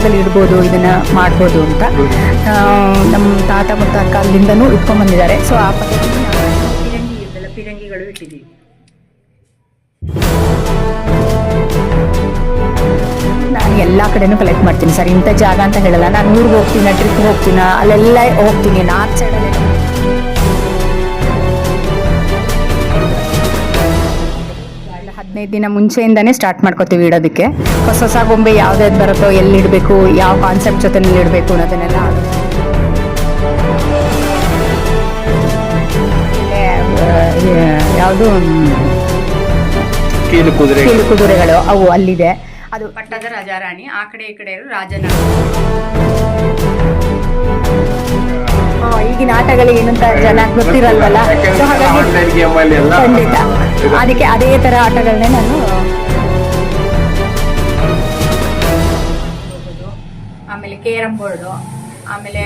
ಜಾಗದಲ್ಲಿ ಇಡ್ಬೋದು ಇದನ್ನ ಮಾಡ್ಬೋದು ಅಂತ. ನಮ್ಮ ತಾತ ಮುತ್ತಾತ ಕಾಲದಿಂದನೂ ಇಟ್ಕೊಂಡ್ ಬಂದಿದ್ದಾರೆ. ಸೊ ಆ ಪದ್ಧತಿ ಪಿರಂಗಿ ಪಿರಂಗಿಗಳು ಇಟ್ಟಿದ್ದೀವಿ. ನಾನು ಎಲ್ಲ ಕಡೆನೂ ಕಲೆಕ್ಟ್ ಮಾಡ್ತೀನಿ ಸರ್. ಇಂಥ ಜಾಗ ಅಂತ ಹೇಳಲ್ಲ. ನಾನು ಊರಿಗೆ ಹೋಗ್ತೀನಿ ಟ್ರಿಪ್ ಹೋಗ್ತೀನಿ? ಅಲ್ಲೆಲ್ಲ ಹೋಗ್ತೀನಿ. ನಾರ್ತ್ ಸೈಡಲ್ಲಿ ಹದಿನೈದು ದಿನ ಮುಂಚೆಯಿಂದನೇ ಸ್ಟಾರ್ಟ್ ಮಾಡ್ಕೋತೀವಿ ಇಡೋದಕ್ಕೆ. ಹೊಸ ಹೊಸ ಗೊಂಬೆ ಯಾವ್ದು ಬರುತ್ತೋ ಎಲ್ಲಿ ಇಡಬೇಕು ಯಾವ ಕಾನ್ಸೆಪ್ಟ್ ಜೊತೆ ಇಡಬೇಕು ಅನ್ನೋದನ್ನೆಲ್ಲ ಯಾವುದು? ಕೀಲು ಕುದುರೆ. ಕೀಲು ಕುದುರೆಗಳು ಅವು ಅಲ್ಲಿದೆ. ಅದು ಪಟ್ಟದ ರಾಜಾರಾಣಿ ಆ ಕಡೆ ಈ ಕಡೆ ರಾಜನ. ಈಗಿನ ಆಟಗಳು ಏನಂತ ಜನ ಗೊತ್ತಿರಲ್ವಲ್ಲ? ಸೊ ಹಾಗಾಗಿ ಖಂಡಿತ. ಅದಕ್ಕೆ ಅದೇ ತರ ಆಟಗಳನ್ನೇ ನಾನು ಆಮೇಲೆ ಕೇರಂ ಬೋರ್ಡು ಆಮೇಲೆ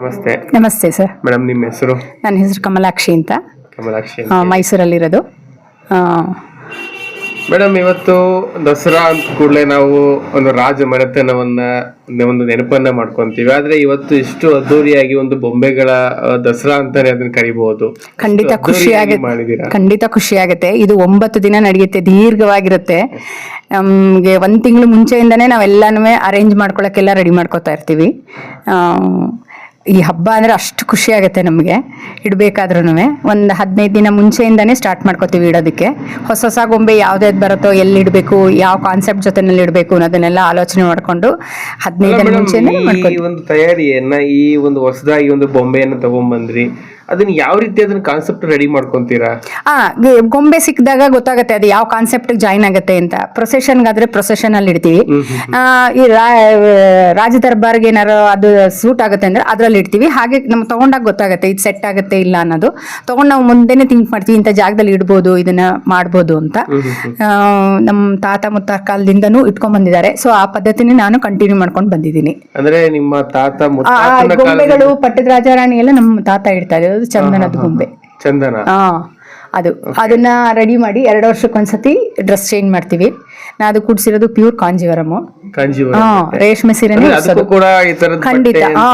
ನಮಸ್ತೆ. ನಮಸ್ತೆ ಸರ್ ಮೇಡಮ್ ನಿಮ್ಮ ಹೆಸರು? ನನ್ನ ಹೆಸರು ಕಮಲಾಕ್ಷಿ ಅಂತ. ಕಮಲಾಕ್ಷಿ ಆ, ಮೈಸೂರಲ್ಲಿರೋದು. ಆ, ಮೇಡಮ್ ಇವತ್ತು ದಸರಾ ಅಂತ ಕೂಡಲೇ ನಾವು ಒಂದು ರಾಜ ಮನೆತನವನ್ನ ಒಂದು ನೆನಪನ್ನ ಮಾಡ್ಕೊಂತೀವಿ. ಆದ್ರೆ ಇವತ್ತು ಇಷ್ಟು ಅದ್ದೂರಿಯಾಗಿ ಒಂದು ಬೊಂಬೆಗಳ ದಸರಾ ಅಂತಾನೆ ಅದನ್ನ ಕರಿಬಹುದು. ಖಂಡಿತ ಖುಷಿ ಆಗುತ್ತೆ ಮಾಡಿದೀರಾ? ಖಂಡಿತ ಖುಷಿ ಆಗುತ್ತೆ ಇದು ಒಂಬತ್ತು ದಿನ ನಡೆಯುತ್ತೆ ದೀರ್ಘವಾಗಿರುತ್ತೆ. ನಮ್ಗೆ ಒಂದ್ ತಿಂಗಳು ಮುಂಚೆಯಿಂದನೇ ನಾವೆಲ್ಲಾನು ಅರೇಂಜ್ ಮಾಡ್ಕೊಳಕ್ಕೆಲ್ಲ ರೆಡಿ ಮಾಡ್ಕೊತಾ ಇರ್ತೀವಿ. ಆ, ಈ ಹಬ್ಬ ಅಂದರೆ ಅಷ್ಟು ಖುಷಿ ಆಗುತ್ತೆ ನಮಗೆ. ಇಡಬೇಕಾದ್ರೂ ಒಂದು ಹದಿನೈದು ದಿನ ಮುಂಚೆಯಿಂದನೇ ಸ್ಟಾರ್ಟ್ ಮಾಡ್ಕೋತೀವಿ ಇಡೋದಕ್ಕೆ. ಹೊಸ ಹೊಸ ಗೊಂಬೆ ಯಾವ್ದಾವ್ದು ಬರುತ್ತೋ ಎಲ್ಲಿ ಇಡಬೇಕು ಯಾವ ಕಾನ್ಸೆಪ್ಟ್ ಜೊತೆನಲ್ಲಿ ಇಡಬೇಕು ಅನ್ನೋದನ್ನೆಲ್ಲ ಆಲೋಚನೆ ಮಾಡಿಕೊಂಡು ಹದಿನೈದು ದಿನ ಮುಂಚೆನೇ ಈ ಒಂದು ತಯಾರಿಯನ್ನ ಈ ಒಂದು ಹೊಸದಾಗಿ ಒಂದು ಬೊಂಬೆಯನ್ನ ತಗೊಂಡ್ಬಂದ್ರಿ ಅದನ್ನ ಯಾವ ರೀತಿ ಅದನ್ನ ಕಾನ್ಸೆಪ್ಟ್ ರೆಡಿ ಮಾಡ್ಕೊಂತೀರಾ? ಆ ಗೆ- ಗೊಂಬೆ ಸಿಕ್ಕಿದಾಗ ಗೊತ್ತಾಗುತ್ತೆ ಅದು ಯಾವ ಕಾನ್ಸೆಪ್ಟ್ ಜಾಯಿನ್ ಆಗುತ್ತೆ ಅಂತ. ಪ್ರೊಸೆಷನ್ ಆದ್ರೆ ಪ್ರೊಸೆಷನ್ ಅಲ್ಲಿ ಇಡ್ತೀವಿ. ಆ, ಈ ರಾ- ರಾಜ ದರ್ಬಾರ್ಗೆ ಏನಾರು ಅದು ಸೂಟ್ ಆಗುತ್ತೆ ಅಂದ್ರೆ ಅದ್ರಲ್ಲಿ ಇಡ್ತೀವಿ. ಹಾಗೆ ನಮ್ಗೆ ತಗೊಂಡಾಗ ಗೊತ್ತಾಗುತ್ತೆ ಇದು ಸೆಟ್ ಆಗುತ್ತೆ ಇಲ್ಲ ಅನ್ನೋದು. ತಗೊಂಡ್ ನಾವು ಮುಂದೆನೆ ಥಿಂಕ್ ಮಾಡ್ತೀವಿ ಇಂಥ ಜಾಗದಲ್ಲಿ ಇಡ್ಬೋದು ಇದನ್ನ ಮಾಡ್ಬೋದು ಅಂತ. ಆ, ನಮ್ಮ ತಾತ ಮುತ್ತ ಕಾಲದಿಂದನೂ ಇಟ್ಕೊಂಡ್ ಬಂದಿದ್ದಾರೆ. ಸೊ ಆ ಪದ್ಧತಿನೇ ನಾನು ಕಂಟಿನ್ಯೂ ಮಾಡ್ಕೊಂಡು ಬಂದಿದ್ದೀನಿ. ಅಂದ್ರೆ ನಿಮ್ಮ ತಾತ ಆ ಆ ಮುತ್ತಾತನ ಗೊಂಬೆಗಳು ಪಟ್ಟದ ರಾಜಾರಾಣಿ ಎಲ್ಲ ನಮ್ಮ ತಾತ ಇಡ್ತಾ ಇದ್ದಾರೆ ಅದು ಚಂದನದ ಗೊಂಬೆ. ಚಂದನ. ಹಾ ಅದು. ಅದನ್ನ ರೆಡಿ ಮಾಡಿ ಎರಡು ವರ್ಷಕ್ಕೊಂದ್ಸತಿ ಡ್ರೆಸ್ ಚೇಂಜ್ ಮಾಡ್ತೀವಿ. ನಾ ಅದು ಕುಡ್ಸಿರೋದು ಪ್ಯೂರ್ ಕಾಂಜಿವರಮ್. ಕಾಂಜೀವರಂ. ಹಾ ರೇಷ್ಮೆ ಸೀರೆನೇ ತರದ ಖಂಡಿತ. ಹಾ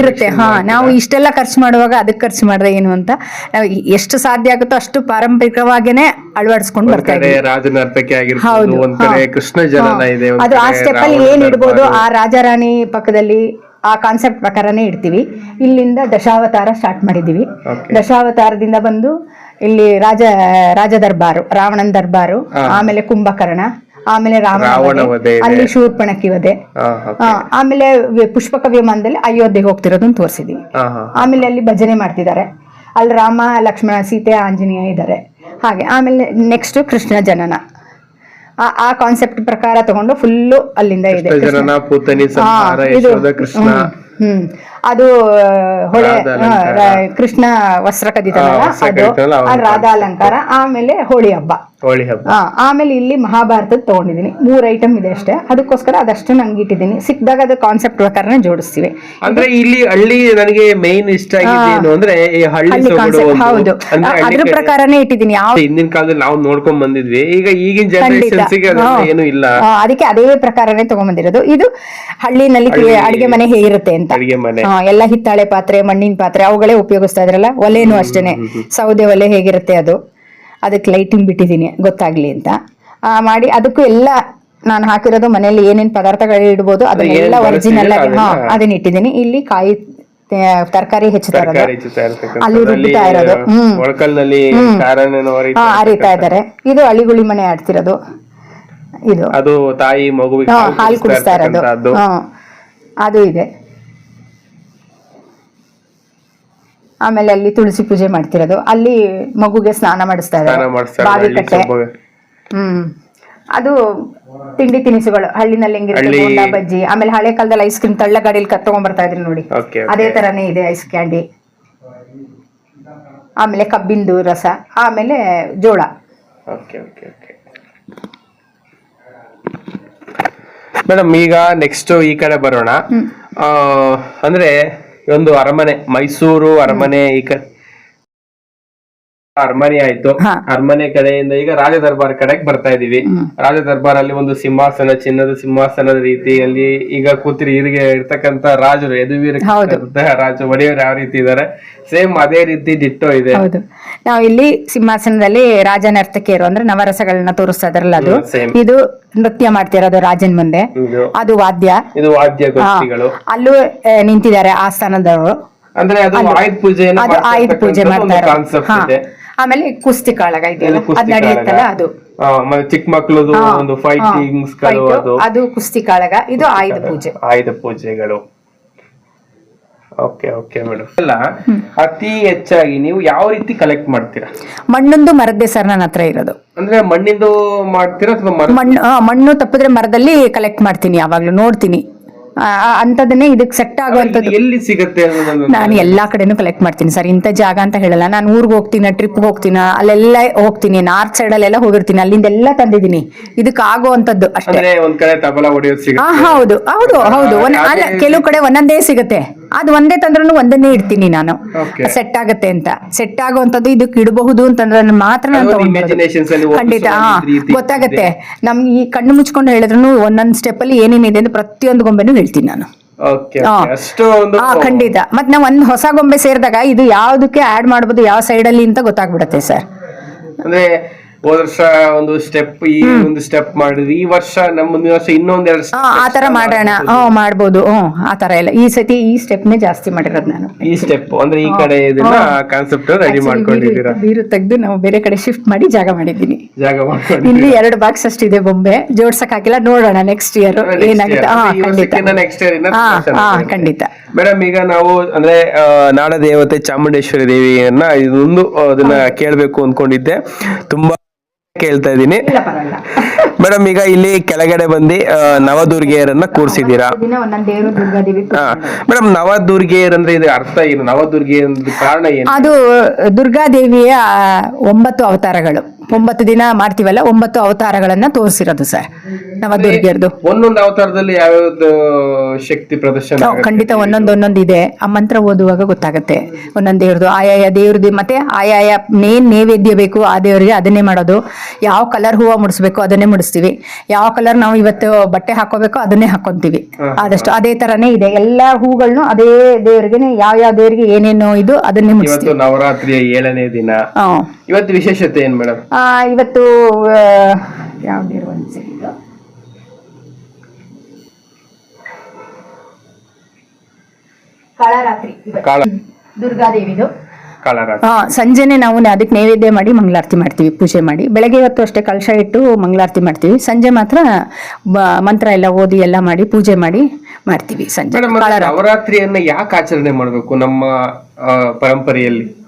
ಇರುತ್ತೆ. ಹಾ ನಾವು ಇಷ್ಟೆಲ್ಲ ಖರ್ಚು ಮಾಡುವಾಗ ಅದಕ್ಕೆ ಖರ್ಚು ಮಾಡಿದ್ರೆ ಏನು ಅಂತ. ನಾವು ಎಷ್ಟು ಸಾಧ್ಯ ಆಗುತ್ತೋ ಅಷ್ಟು ಪಾರಂಪರಿಕವಾಗೇನೆ ಅಳವಡಿಸ್ಕೊಂಡು ಬರ್ತಾರೆ ಬರ್ತಾ ಇದ್ದೀವಿ. ಹೌದು, ಅದು ಆ ಸ್ಟೆಪ್ ಅಲ್ಲಿ ಏನ್ ಇಡ್ಬೋದು ದರ್ಬಾರು. ಆ ರಾಜಾರಾಣಿ ಪಕ್ಕದಲ್ಲಿ ಆ ಕಾನ್ಸೆಪ್ಟ್ ಪ್ರಕಾರನೇ ಇಡ್ತೀವಿ. ಇಲ್ಲಿಂದ ದಶಾವತಾರ ಸ್ಟಾರ್ಟ್ ಮಾಡಿದೀವಿ ದಶಾವತಾರದಿಂದ ಬಂದು ಇಲ್ಲಿ ರಾಜ ರಾಜ ದರ್ಬಾರು ರಾವಣನ ದರ್ಬಾರು ಆಮೇಲೆ ಕುಂಭಕರ್ಣ ಆಮೇಲೆ ರಾವಣ ಅಲ್ಲಿ ಶೂರ್ಪಣಕಿ ವಧೆ. ಆಮೇಲೆ ಪುಷ್ಪಕ ವಿಮಾನದಲ್ಲಿ ಅಯೋಧ್ಯೆಗೆ ಹೋಗ್ತಿರೋದನ್ನ ತೋರಿಸಿದೀವಿ. ಆಮೇಲೆ ಅಲ್ಲಿ ಭಜನೆ ಮಾಡ್ತಿದ್ದಾರೆ. ಅಲ್ಲಿ ರಾಮ ಲಕ್ಷ್ಮಣ ಸೀತೆ ಆಂಜನೇಯ ಇದ್ದಾರೆ. ಹಾಗೆ ಆಮೇಲೆ ನೆಕ್ಸ್ಟ್ ಕೃಷ್ಣ ಜನನ. ಆ ಆ ಕಾನ್ಸೆಪ್ಟ್ ಪ್ರಕಾರ ತಗೊಂಡು ಫುಲ್ಲು ಅಲ್ಲಿಂದ ಇದೆ ಕೃಷ್ಣ ಕೃಷ್ಣ. ಜನನ ಪೂತನಿ ಹಾ, ಸಂಹಾರ ಇದು ಯಶೋಧ ಕೃಷ್ಣ ಹ್ಮ್, ಹ್ಮ್ ಅದು ಹೊಳೆ ಕೃಷ್ಣ ವಸ್ತ್ರ ಕದಿತಾನಲ್ಲ ಅದು ರಾಧಾ ಅಲಂಕಾರ ಆಮೇಲೆ ಹೋಳಿ ಹಬ್ಬ. ಹೋಳಿ ಹಬ್ಬ. ಆಮೇಲೆ ಇಲ್ಲಿ ಮಹಾಭಾರತದ ತಗೊಂಡಿದ್ದೀನಿ. ಮೂರ್ ಐಟಮ್ ಇದೆ ಅಷ್ಟೇ. ಅದಕ್ಕೋಸ್ಕರ ಅದಷ್ಟು ನಂಗೆ ಇಟ್ಟಿದ್ದೀನಿ. ಸಿಕ್ಕಿದಾಗ ಅದು ಕಾನ್ಸೆಪ್ಟ್ ಪ್ರಕಾರನೇ ಜೋಡಿಸ್ತೀವಿ. ಅಂದ್ರೆ ಇಲ್ಲಿ ಹಳ್ಳಿ ನನಗೆ ಮೇನ್ ಇಷ್ಟ ಅಂದ್ರೆ ಈ ಹಳ್ಳಿ. ಹೌದು. ಅಂದ್ರೆ ಪ್ರಕಾರನೇ ಇಟ್ಟಿದ್ದೀನಿ. ಯಾವ ಹಿಂದಿನ ಕಾಲದಲ್ಲಿ ನಾವು ನೋಡ್ಕೊಂಡ್ ಬಂದಿದ್ವಿ. ಈಗ ಈಗಿನ ಜನರೇಷನ್ಸ್ಗೆ. ಏನು ಇಲ್ಲ. ಅದಕ್ಕೆ ಅದೇ ಪ್ರಕಾರನೇ ತಗೊಂಬಂದಿರೋದು ಇದು ಹಳ್ಳಿನಲ್ಲಿ ಹಳ್ಳಿ- ಅಡಿಗೆ ಮನೆ ಹೇಗಿರುತ್ತೆ ಅಂತ. ಅಡಿಗೆ ಮನೆ. ಎಲ್ಲ ಹಿತ್ತಾಳೆ ಪಾತ್ರೆ ಮಣ್ಣಿನ ಪಾತ್ರೆ ಅವುಗಳೇ ಉಪಯೋಗಿಸ್ತಾ ಇದ್ರಲ್ಲ? ಒಲೆನೂ ಅಷ್ಟೇನೆ. ಸೌದೆ ಒಲೆ ಹೇಗಿರುತ್ತೆ ಅದು? ಅದಕ್ಕೆ ಲೈಟಿಂಗ್ ಬಿಟ್ಟಿದ್ದೀನಿ. ಗೊತ್ತಾಗ್ಲಿ ಅಂತ. ಮಾಡಿ ಅದಕ್ಕೂ ಎಲ್ಲ ನಾನು ಹಾಕಿರೋದು ಮನೆಯಲ್ಲಿ ಏನೇನ್ ಪದಾರ್ಥಗಳು ಇಡ್ಬೋದು ಅದನ್ನೆಲ್ಲ ಒರಿಜಿನಲ್ ಆಗಿ ಹಾ ಅದನ್ನ- ಇಟ್ಟಿದ್ದೀನಿ. ಇಲ್ಲಿ ಕಾಯಿ ತರಕಾರಿ ಹೆಚ್ಚುತ್ತಾ ಇರೋದು. ಅಲ್ಲಿ ರುಬ್ಬಿತಾ ಇರೋದು. ಹ್ಮ್. ಅರಿತಾ ಇದ್ದಾರೆ. ಇದು ಅಳಿಗುಳಿ ಮನೆ ಆಡ್ತಿರೋದು. ಇದು. ಅದು ತಾಯಿ ಮಗುವಿಗೆ ಹಾಲು ಕುಡಿಸ್ತಾ ಇರೋದು. ಅದು ಇದೆ. ಆಮೇಲೆ ಅಲ್ಲಿ ತುಳಸಿ ಪೂಜೆ ಮಾಡ್ತಿರೋದು. ಅಲ್ಲಿ ಮಗುಗೆ ಸ್ನಾನ ಮಾಡಿಸ್ತಾ ಇದ್ದಾರೆ ಬಾವಿ ಕಟ್ಟೆ ಹ್ಮ್. ಅದು ತಿಂಡಿ ತಿನಿಸುಗಳು. ಹಳ್ಳಿನಲ್ಲಿ ಹೆಂಗಿರುತ್ತೆ? ಬೋಂಡಾ ಬಜ್ಜಿ. ಆಮೇಲೆ ಹಳೆ ಕಾಲದಲ್ಲಿ ಐಸ್ ಕ್ರೀಮ್ ತಳ್ಳ ಗಾಡಿಯಲ್ಲಿ ಕತ್ಕೊಂಡ್ಬರ್ತಾ ಇದ್ರಿ ನೋಡಿ. ಅದೇ ತರನೇ ಇದೆ ಐಸ್ ಕ್ಯಾಂಡಿ ಆಮೇಲೆ ಕಬ್ಬಿಂದು ರಸ. ಆಮೇಲೆ ಜೋಳ. ಮೇಡಮ್ ಈಗ ನೆಕ್ಸ್ಟ್ ಈ ಕಡೆ ಬರೋಣ. ಅಂದ್ರೆ ಒಂದು ಅರಮನೆ ಮೈಸೂರು ಅರಮನೆ ಈ ಕಡೆ ಅರಮನೆ ಆಯ್ತು. ಅರಮನೆ ಕಡೆಯಿಂದ ಈಗ ರಾಜ ದರ್ಬಾರ್ ಕಡೆಗೆ ಬರ್ತಾ ಇದೀವಿ. ರಾಜ ದರ್ಬಾರ್ ಅಲ್ಲಿ ಒಂದು ಸಿಂಹಾಸನ ಚಿನ್ನದ ಸಿಂಹಾಸನದ ರೀತಿಯಲ್ಲಿ ಈಗ ಕೂತಿರಿ ಇರಿಗೆ ಇರ್ತಕ್ಕಂತ ರಾಜರು ಯದುವೀರ. ರಾಜ ಒಡೆಯವರು ಯಾವ ರೀತಿ ಇದಾರೆ ಸೇಮ್ ಅದೇ ರೀತಿ ಡಿಟ್ಟೋ ಇದೆ. ಹೌದು. ನಾವು ಇಲ್ಲಿ ಸಿಂಹಾಸನದಲ್ಲಿ ರಾಜ ನರ್ತಕಿಯರು ಅಂದ್ರೆ ನವರಸಗಳನ್ನ ತೋರಿಸ್ತಾ ಇದಾರಲ್ಲ ಅದು. ಇದು ನೃತ್ಯ ಮಾಡ್ತಿರೋದು ರಾಜನ್ ಮುಂದೆ. ಅದು ವಾದ್ಯ. ಇದು ವಾದ್ಯ ಅಲ್ಲೂ ಆ, ನಿಂತಿದ್ದಾರೆ ಆಸ್ಥಾನದವರು ಅಂದ್ರೆ ಅದು ಆಯುಧ ಪೂಜೆ ಆಯುಧ ಪೂಜೆ ಮಾಡ್ತಾ ಆಮೇಲೆ ಕುಸ್ತಿ ಕಾಳಗ ಇದೆಯಲ್ಲ? ಅದ್ ನಡೆಯುತ್ತಲ್ಲ ಅದು? ಚಿಕ್ಕ ಮಕ್ಕಳು ಒಂದು ಫೈಟಿಂಗ್ಸ್ ಅದು. ಕುಸ್ತಿ ಕಾಳಗ ಇದು ಆಯುಧ ಪೂಜೆ. ಆಯುಧ ಪೂಜೆಗಳು. ಓಕೆ ಓಕೆ ಮೇಡಮ್ ಅಲ್ಲ ಅತಿ ಹೆಚ್ಚಾಗಿ ನೀವು ಯಾವ ರೀತಿ ಕಲೆಕ್ಟ್ ಮಾಡ್ತೀರಾ? ಮಣ್ಣೊಂದು ಮರದ್ದೇ ಸರ್ ನನ್ನ ಹತ್ರ ಇರೋದು. ಅಂದ್ರೆ ಮಣ್ಣಿಂದು ಮಾಡ್ತೀರಾ ಅಥವಾ ಮಣ್ಣು ಮಣ್ಣು ತಪ್ಪಿದ್ರೆ ಮರದಲ್ಲಿ ಕಲೆಕ್ಟ್ ಮಾಡ್ತೀನಿ ಯಾವಾಗ್ಲೂ ನೋಡ್ತೀನಿ. ಅಂಥದ್ದನ್ನೇ ಇದಕ್ಕೆ ಸೆಟ್ ಆಗುವಂತದ್ದು ಎಲ್ಲಿ ಸಿಗುತ್ತೆ ನಾನು ಎಲ್ಲಾ ಕಡೆನೂ ಕಲೆಕ್ಟ್ ಮಾಡ್ತೀನಿ ಸರ್. ಇಂಥ ಜಾಗ ಅಂತ ಹೇಳಲ್ಲ. ನಾನು ಊರಿಗೆ ಹೋಗ್ತೀನಿ ಟ್ರಿಪ್ ಹೋಗ್ತೀನಿ ಅಲ್ಲೆಲ್ಲ ಹೋಗ್ತೀನಿ. ನಾರ್ತ್ ಸೈಡ್ ಅಲ್ಲೆಲ್ಲ ಹೋಗಿರ್ತೀನಿ. ಅಲ್ಲಿಂದ ಎಲ್ಲ ತಂದಿದ್ದೀನಿ. ಇದಕ್ಕೆ ಆಗುವಂತದ್ದು ಅಷ್ಟೇ. ಹೌದು ಹೌದು ಹೌದು. ಅಲ್ಲ ಕೆಲವು ಕಡೆ ಒಂದೊಂದೇ ಸಿಗುತ್ತೆ. ಅದು ಒಂದೇ ತಂದ್ರೂ ಒಂದನ್ನೇ ಇಡ್ತೀನಿ ನಾನು. Okay. ಸೆಟ್ ಆಗುತ್ತೆ ಅಂತ. ಸೆಟ್ ಆಗುವಂತದ್ದು ಇದಕ್ಕೆ ಇಡಬಹುದು ಅಂತಂದ್ರೆ ಮಾತ್ರ ನಾನು imaginations ಅಲ್ಲಿ ಖಂಡಿತ ಈ ರೀತಿ ಗೊತ್ತಾಗತ್ತೆ. ನಮ್ ಈ ಕಣ್ಣು ಮುಚ್ಕೊಂಡು ಹೇಳಿದ್ರು ಒಂದೊಂದ್ ಸ್ಟೆಪ್ ಅಲ್ಲಿ ಏನೇನಿದೆ ಅಂತ ಪ್ರತಿಯೊಂದು ಗೊಂಬೆನೂ ಹೇಳ್ತೀನಿ ನಾನು. ಓಕೆ ಹಾ. ಅಷ್ಟು ಒಂದು ಹಾ ಖಂಡಿತ. ಮತ್ ನಾವ್ ಒಂದ್ ಹೊಸ ಗೊಂಬೆ ಸೇರಿದಾಗ ಇದು ಯಾವ್ದಕ್ಕೆ ಆಡ್ ಮಾಡ್ಬೋದು ಯಾವ ಸೈಡ್ ಅಲ್ಲಿ ಅಂತ ಗೊತ್ತಾಗ್ಬಿಡತ್ತೆ ಸರ್ ಅಂದ್ರೆ ಹೋದ ವರ್ಷ ಒಂದು ಸ್ಟೆಪ್ ಈ ಒಂದು ಸ್ಟೆಪ್ ಮಾಡಿದ್ವಿ. ಈ ವರ್ಷ ನಮ್ಮ ಮುಂದಿನ ವರ್ಷ ಇನ್ನೊಂದೆರಡು ಹಾ ಆ ತರ ಮಾಡೋಣ. ಹ್ಮ್ ಮಾಡ್ಬೋದು. ಹ್ಮ್ ಆ ತರ ಎಲ್ಲ. ಈ ಸತಿ ಈ ಸ್ಟೆಪ್ನೇ ಜಾಸ್ತಿ ಮಾಡಿರೋದು ನಾನು. ಈ ಸ್ಟೆಪ್ ಅಂದ್ರೆ ಈ ಕಡೆ ಇದನ್ನ ಕಾನ್ಸೆಪ್ಟ್ ರೆಡಿ ಮಾಡ್ಕೊಂಡಿದ್ದೀರಾ? ಬೀರು ತೆಗೆದು ನಾವು ಬೇರೆ ಕಡೆ ಶಿಫ್ಟ್ ಮಾಡಿ ಜಾಗ ಮಾಡಿದ್ದೀನಿ. ಜಾಗ ಮಾಡ್ಕೊಂಡು ಇಲ್ಲಿ ಎರಡು ಬಾಕ್ಸ್ ಅಷ್ಟಿದೆ ಬೊಂಬೆ. ಜೋಡ್ಸಕ್ ಹಾಕಿಲ್ಲ ನೋಡೋಣ ನೆಕ್ಸ್ಟ್ ಇಯರ್ ಏನಾಗುತ್ತೆ? ಹಾ ಖಂಡಿತ. ನೆಕ್ಸ್ಟ್ ಇಯರ್ ಹಾ ಹಾ ಖಂಡಿತ. ಮೇಡಮ್ ಈಗ ನಾವು ಅಂದ್ರೆ ಆ, ನಾಡ ದೇವತೆ ಚಾಮುಂಡೇಶ್ವರಿ ದೇವಿಯನ್ನ ಇದೊಂದು ಆ, ಅದನ್ನ ಕೇಳ್ಬೇಕು ಅನ್ಕೊಂಡಿದ್ದೆ. ತುಂಬಾ ಕೇಳ್ತಾ ಇದ್ದೀನಿ. ಮೇಡಮ್ ಈಗ ಇಲ್ಲಿ ಕೆಳಗಡೆ ಬಂದು ನವದುರ್ಗೆಯರನ್ನ ಕೂರ್ಸಿದೀರಾ ದಿನ ಒಂದೊಂದು ದೇವರು ದುರ್ಗಾದೇವಿ ಹಾ ಮೇಡಮ್ ನವದುರ್ಗೆಯರ್ ಅಂದ್ರೆ ಇದು ಅರ್ಥ ಏನು? ನವದುರ್ಗೆ ಅನ್ನೋದು ಕಾರಣ ಏನು? ಅದು ದುರ್ಗಾದೇವಿಯ ಒಂಬತ್ತು ಅವತಾರಗಳು. ಒಂಬತ್ತು ದಿನ ಮಾಡ್ತೀವಲ್ಲ ಒಂಬತ್ತು ಅವತಾರಗಳನ್ನ ತೋರಿಸಿರೋದು ಸರ್. ನವದುರ್ಗಿಯರ್ದು ಒಂದೊಂದು ಅವತಾರದಲ್ಲಿ ಯಾವ್ಯಾವ್ದು ಶಕ್ತಿ ಪ್ರದರ್ಶನ ನಾವು? ಖಂಡಿತ ಒಂದೊಂದು ಒಂದೊಂದು ಇದೆ. ಆ ಮಂತ್ರ ಓದುವಾಗ ಗೊತ್ತಾಗುತ್ತೆ. ಒಂದೊಂದು ದೇವ್ರದ್ದು ಆಯಾಯ ದೇವ್ರದ್ದು ಮತ್ತೆ ಆಯಾಯ ಮೇನ್ ನೈವೇದ್ಯ ಬೇಕು ಆ ದೇವರಿಗೆ ಅದನ್ನೇ ಮಾಡೋದು. ಯಾವ ಕಲರ್ ಹೂವು ಮುಡಿಸ್ಬೇಕು ಅದನ್ನೇ ಮುಡಿಸ್ತೀವಿ. ಯಾವ ಕಲರ್ ನಾವು ಇವತ್ತು ಬಟ್ಟೆ ಹಾಕೋಬೇಕು ಅದನ್ನೇ ಹಾಕೊಂತೀವಿ. ಆದಷ್ಟು ಅದೇ ತರನೇ ಇದೆ. ಎಲ್ಲಾ ಹೂಗಳನ್ನು ಅದೇ ದೇವರಿಗೆ ಯಾವ ಯಾವ ದೇವರಿಗೆ ಏನೇನು ಇದು ಅದನ್ನೇ ಮುಡಿಸ್ತೀವಿ. ನವರಾತ್ರಿಯ ಏಳನೇ ದಿನ. ಹ್ಮ್. ಇವತ್ತು ವಿಶೇಷತೆ ಏನ್ ಮೇಡಮ್? ಇವತ್ತು ಯಾವ್ದಿರುವ ಒಂದು ದುರ್ಗಾದೇವಿದು. ಸಂಜೆನೆ ನಾವು ಅದಕ್ಕೆ ನೈವೇದ್ಯ ಮಾಡಿ ಮಂಗಳಾರತಿ ಮಾಡ್ತೀವಿ ಪೂಜೆ ಮಾಡಿ. ಬೆಳಗ್ಗೆ ಇವತ್ತು ಅಷ್ಟೇ ಕಲಶ ಇಟ್ಟು ಮಂಗಳಾರತಿ ಮಾಡ್ತೀವಿ. ಸಂಜೆ ಮಾತ್ರ ಮಂತ್ರ ಎಲ್ಲ ಓದಿ ಎಲ್ಲ ಮಾಡಿ ಪೂಜೆ ಮಾಡಿ ಮಾಡ್ತೀವಿ ಸಂಜೆ. ನವರಾತ್ರಿಯನ್ನ ಯಾಕೆ ಆಚರಣೆ ಮಾಡಬೇಕು ನಮ್ಮ ಪರಂಪರೆಯಲ್ಲಿ?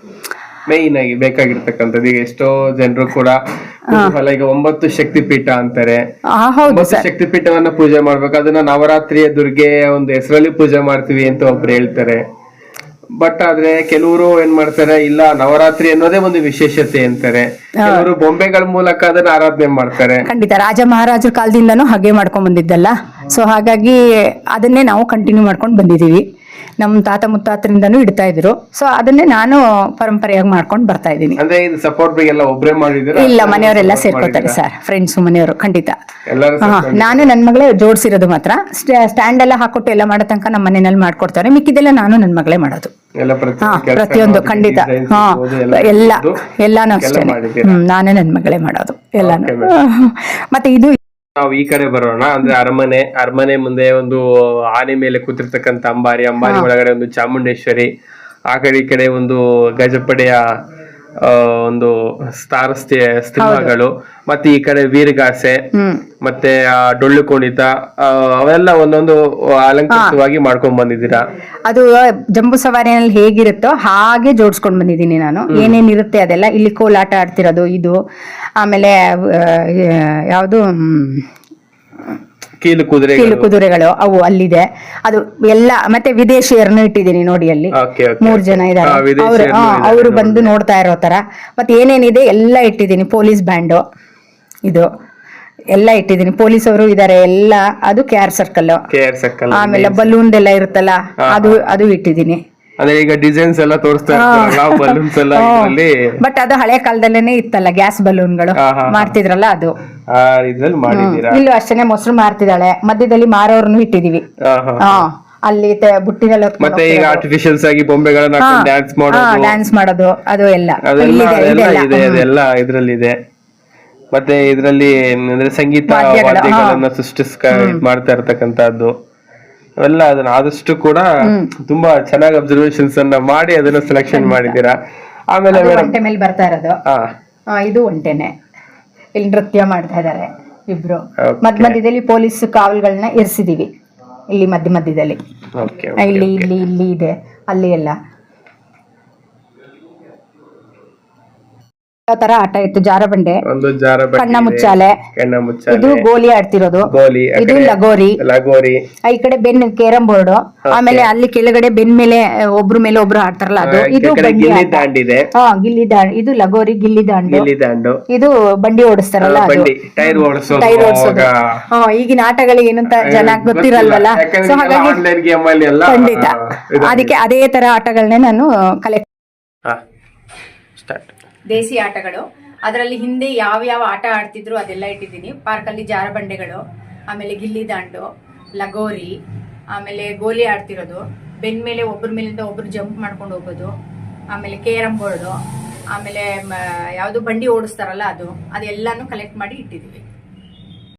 ಮೇಯ್ನ್ ಆಗಿ ಬೇಕಾಗಿರ್ತಕ್ಕಂಥದ್ದು. ಈಗ ಎಷ್ಟೋ ಜನರು ಕೂಡ ಕುತೂಹಲ ಈಗ ಒಂಬತ್ತು ಶಕ್ತಿ ಪೀಠ ಅಂತಾರೆ. ಆ, ಹೌದು ಒಂಬತ್ತು ಸರ್. ಶಕ್ತಿ ಪೀಠವನ್ನ ಪೂಜೆ ಮಾಡ್ಬೇಕು. ಅದನ್ನ ನವರಾತ್ರಿಯ ದುರ್ಗೆ ಒಂದು ಹೆಸರಲ್ಲಿ ಪೂಜೆ ಮಾಡ್ತೀವಿ ಅಂತ ಒಬ್ರು ಹೇಳ್ತಾರೆ. ಬಟ್ ಆದ್ರೆ ಕೆಲವರು ಏನ್ ಮಾಡ್ತಾರೆ ಇಲ್ಲ ನವರಾತ್ರಿ ಅನ್ನೋದೇ ಒಂದು ವಿಶೇಷತೆ ಅಂತಾರೆ. ಕೆಲವರು ಬೊಂಬೆಗಳ ಮೂಲಕ ಅದನ್ನ ಆರಾಧನೆ ಮಾಡ್ತಾರೆ. ಖಂಡಿತ. ರಾಜ ಮಹಾರಾಜರ ಕಾಲದಿಂದನೂ ಹಾಗೆ ಮಾಡ್ಕೊಂಡ್ ಬಂದಿದ್ದಲ್ಲ. ಸೊ ಹಾಗಾಗಿ ಅದನ್ನೇ ನಾವು ಕಂಟಿನ್ಯೂ ಮಾಡ್ಕೊಂಡು ಬಂದಿದ್ದೀವಿ. ನಮ್ಮ ತಾತ ಮುತ್ತಾತರಿಂದನೂ ಇಡ್ತಾ ಇದ್ರು. ಸೊ ಅದನ್ನೇ ನಾನು ಪರಂಪರೆಯಾಗಿ ಮಾಡ್ಕೊಂಡು ಬರ್ತಾ ಇದ್ದೀನಿ. ಅಂದ್ರೆ ಇದು ಸಪೋರ್ಟ್ ಎಲ್ಲ ಒಬ್ರೇ ಮಾಡಿದಿರ ಇಲ್ಲ ಮನೆಯವರೆಲ್ಲ ಸೇರ್ಕೋತಾರೆ ಸರ್ ಫ್ರೆಂಡ್ಸ್ ಮನೆಯವರು ಖಂಡಿತ. ಹಾ ನಾನು ನನ್ನ ಮಗಳೇ ಜೋಡಿಸಿರೋದು ಮಾತ್ರ. ಸ್ಟ್ಯಾಂಡ್ ಎಲ್ಲ ಹಾಕೊಟ್ಟು ಎಲ್ಲ ಮಾಡೋ ತನಕ ನಮ್ಮ ಮನೆಯಲ್ಲಿ ಮಾಡ್ಕೊಡ್ತಾರೆ. ಮಿಕ್ಕಿದೆಲ್ಲ ನಾನು ನನ್ನ ಮಗಳೇ ಮಾಡೋದು. ಹಾ ಪ್ರತಿಯೊಂದು ಖಂಡಿತ. ಹಾ ಎಲ್ಲ ಎಲ್ಲಾನು ಎಲ್ಲ ಅಷ್ಟೇ ನಾನೇ ನನ್ನ ಮಗಳೇ ಮಾಡೋದು. ಎಲ್ಲಾನು. ಮತ್ತೆ ಇದು ನಾವು ಈ ಕಡೆ ಬರೋಣ. ಅಂದ್ರೆ ಅರಮನೆ ಅರಮನೆ ಮುಂದೆ ಒಂದು ಆನೆ ಮೇಲೆ ಕೂತಿರ್ತಕ್ಕಂತ ಅಂಬಾರಿ ಅಂಬಾರಿ ಒಳಗಡೆ ಒಂದು ಚಾಮುಂಡೇಶ್ವರಿ ಆ ಕಡೆ ಈ ಕಡೆ ಒಂದು ಗಜಪಡೆಯ ಒಂದು ಸ್ತಾರ ಸ್ಥಿಮಗಳು ಮತ್ತೆ ಈ ಕಡೆ ವೀರಗಾಸೆ ಮತ್ತೆ ಆ, ಡೊಳ್ಳು ಕುಣಿತ ಆ, ಅವೆಲ್ಲ ಒಂದೊಂದು ಅಲಂಕೃತವಾಗಿ ಮಾಡ್ಕೊಂಡ್ ಬಂದಿದ್ದೀರಾ? ಅದು ಜಂಬೂ ಸವಾರಿನಲ್ಲಿ ಹೇಗಿರುತ್ತೋ ಹಾಗೆ ಜೋಡಿಸ್ಕೊಂಡು ಬಂದಿದ್ದೀನಿ ನಾನು. ಏನೇನಿರುತ್ತೆ ಅದೆಲ್ಲ ಇಲ್ಲಿ ಕೋಲಾಟ ಆಡ್ತಿರೋದು ಇದು ಆಮೇಲೆ ಯಾವುದು ಕೀಲು ಕುದುರೆ ಕೀಲು ಕುದುರೆಗಳು ಅವು ಅಲ್ಲಿದೆ. ಅದು ಎಲ್ಲ ಮತ್ತೆ ವಿದೇಶಿಯರನ್ನು ಇಟ್ಟಿದ್ದೀನಿ ನೋಡಿ ಅಲ್ಲಿ. ಮೂರ್ ಜನ ವಿದೇಶಿಯರು ಅವರು ಅವರು ಬಂದು ನೋಡ್ತಾ ಇರೋ ತರ. ಮತ್ತೆ ಏನೇನಿದೆ? ಎಲ್ಲ ಇಟ್ಟಿದ್ದೀನಿ ಪೊಲೀಸ್ ಬ್ಯಾಂಡು. ಇದು. ಎಲ್ಲ ಇಟ್ಟಿದ್ದೀನಿ. ಪೊಲೀಸ್ ಅವರು ಇದ್ದಾರೆ ಎಲ್ಲ. ಅದು K R circle K R circle ಆಮೇಲೆ ಬಲೂನ್ ಎಲ್ಲ ಇರುತ್ತಲ್ಲ ಅದು ಅದು ಇಟ್ಟಿದ್ದೀನಿ. ಅಂದ್ರೆ ಈಗ ಡಿಸೈನ್ಸ್ ಎಲ್ಲ ತೋರಿಸ್ತಾ ಇರ್ತಾರಲ್ಲ ಬಲೂನ್ಸ್ ಎಲ್ಲ ಇದರಲ್ಲಿ? ಬಟ್ ಅದು ಹಳೆ ಕಾಲದಲ್ಲೇನೆ ಇತ್ತಲ್ಲ ಗ್ಯಾಸ್ ಬಲೂನ್ಗಳು. ಮಾಡ್ತಿದ್ರಲ್ಲ ಅದು. ಆ ಇದ್ರಲ್ಲಿ ಇಲ್ಲೂ ಅಷ್ಟೇನೆ ಮೊಸರು ಮಾರ್ತಿದ್ದಾಳೆ. ಮಧ್ಯದಲ್ಲಿ ಮಾರೋರ್ನು ಇಟ್ಟಿದೀವಿ. ಅಲ್ಲಿ ಬುಟ್ಟಿನಲ್ಲಿ ಮತ್ತೆ ಈಗ ಆರ್ಟಿಫಿಷಿಯಲ್ಸ್ ಆಗಿ ಬೊಂಬೆಗಳನ್ನ ಡ್ಯಾನ್ಸ್ ಮಾಡೋದು. ಡ್ಯಾನ್ಸ್ ಮಾಡೋದು. ಅದು ಎಲ್ಲ. ಇದೆ ಅದೆಲ್ಲ ಇದ್ರಲ್ಲಿ ಇದೆ ಮತ್ತೆ ಇದ್ರಲ್ಲಿ ಅಂದ್ರೆ ಸಂಗೀತ ವಾದ್ಯಗಳು, ವಾದ್ಯಗಳನ್ನ ಸೃಷ್ಟಿಸ್ಕ ಮಾಡ್ತಾ ಇರ್ತಕ್ಕಂತಹದ್ದು ಅವೆಲ್ಲ ಅದನ್ನ ಆದಷ್ಟು ಕೂಡ ತುಂಬಾ ಚೆನ್ನಾಗಿ ಅಬ್ಸರ್ವೇಷನ್ಸ್ ಅನ್ನ ಮಾಡಿ ಅದನ್ನ ಸೆಲೆಕ್ಷನ್ ಮಾಡಿದೀರಾ ಆಮೇಲೆ ಒಂಟೆ ಮೇಲೆ ಬರ್ತಾ ಇರೋದು. ಆ, ಇದು ಒಂಟೆನೆ. ಇಲ್ಲಿ ನೃತ್ಯ ಮಾಡ್ತಾ ಇದ್ದಾರೆ ಇಬ್ರು. Okay. ಮಧ್ಯ ಮಧ್ಯದಲ್ಲಿ ಪೊಲೀಸ್ ಕಾವಲ್ಗಳನ್ನ ಇರಿಸಿದೀವಿ. ಇಲ್ಲಿ ಮಧ್ಯ ಮಧ್ಯದಲ್ಲಿ. ಓಕೆ ಇಲ್ಲಿ ಇಲ್ಲಿ ಇಲ್ಲಿ ಇದೆ. ಅಲ್ಲಿ ಎಲ್ಲ. ತರ ಆಟ ಇತ್ತು ಜಾರಬಂಡೆ ಒಂದು ಜಾರ ಬಟ್ಟೆ ಕಣ್ಣ ಮುಚ್ಚಾಲೆ. ಕಣ್ಣ ಇದು ಗೋಲಿ ಆಡ್ತಿರೋದು. ಗೋಲಿ ಆ ಇದು ಕಡೆ ಲಗೋರಿ. ಲಗೋರಿ. ಆ, ಈ ಕಡೆ ಬೆನ್ ಕೇರಂ ಬೋರ್ಡ್. ಆಮೇಲೆ ಅಲ್ಲಿ ಕೆಳಗಡೆ ಬೆನ್ ಮೇಲೆ ಒಬ್ರು ಮೇಲೆ ಒಬ್ರು ಆಡ್ತಾರಲ್ಲ ಅದು. ಆ, ಈ ಇದು ಕಡೆ ಬಂಡಿ ಗಿಲ್ಲಿ ಆಟ. ದಾಂಡಿದೆ. ಹಾ ಗಿಲ್ಲಿ ದಾಂಡ್ ಇದು ಲಗೋರಿ ಗಿಲ್ಲಿ ದಾಂಡು. ಗಿಲ್ಲಿ ದಾಂಡು. ಇದು ಬಂಡಿ ಓಡಿಸ್ತಾರಲ್ಲ ಅದು. ಬಂಡಿ. ಟೈರ್ ಓಡಿಸೋದು ಟೈರ್ ಓಡಿಸೋದು. ಹಾ ಈಗಿನ ಆಟಗಳಿಗೆ ಏನಂತ ಜನ ಗೊತ್ತಿರಲ್ವಲ್ಲ? ಸೊ ಹಾಗಾಗಿ ಆನ್ಲೈನ್ ಗೇಮ್ ಅಲ್ಲಿ ಎಲ್ಲ ಖಂಡಿತ. ಆ, ಇದು- ಅದಕ್ಕೆ ಅದೇ ತರ ಆಟಗಳನ್ನೇ ನಾನು ಕಲೆಕ್ಟ್ ಹಾ ಸ್ಟಾರ್ಟ್ ದೇಸಿ ಆಟಗಳು. ಅದರಲ್ಲಿ ಹಿಂದೆ ಯಾವ ಯಾವ ಆಟ ಆಡ್ತಿದ್ರು ಅದೆಲ್ಲ ಇಟ್ಟಿದ್ದೀನಿ. ಪಾರ್ಕಲ್ಲಿ ಜಾರಬಂಡೆಗಳು, ಆಮೇಲೆ ಗಿಲ್ಲಿ ದಾಂಡು, ಲಗೋರಿ, ಆಮೇಲೆ ಗೋಲಿ ಆಡ್ತಿರೋದು. ಬೆನ್ ಮೇಲೆ ಒಬ್ಬರ ಮೇಲಿಂದ ಒಬ್ರು ಜಂಪ್ ಮಾಡ್ಕೊಂಡು ಹೋಗೋದು. ಆಮೇಲೆ ಕೇರಂ ಬೋರ್ಡು ಆಮೇಲೆ ಯಾವುದು ಬಂಡಿ ಓಡಿಸ್ತಾರಲ್ಲ ಅದು, ಅದೆಲ್ಲಾನು ಕಲೆಕ್ಟ್ ಮಾಡಿ ಇಟ್ಟಿದ್ದೀವಿ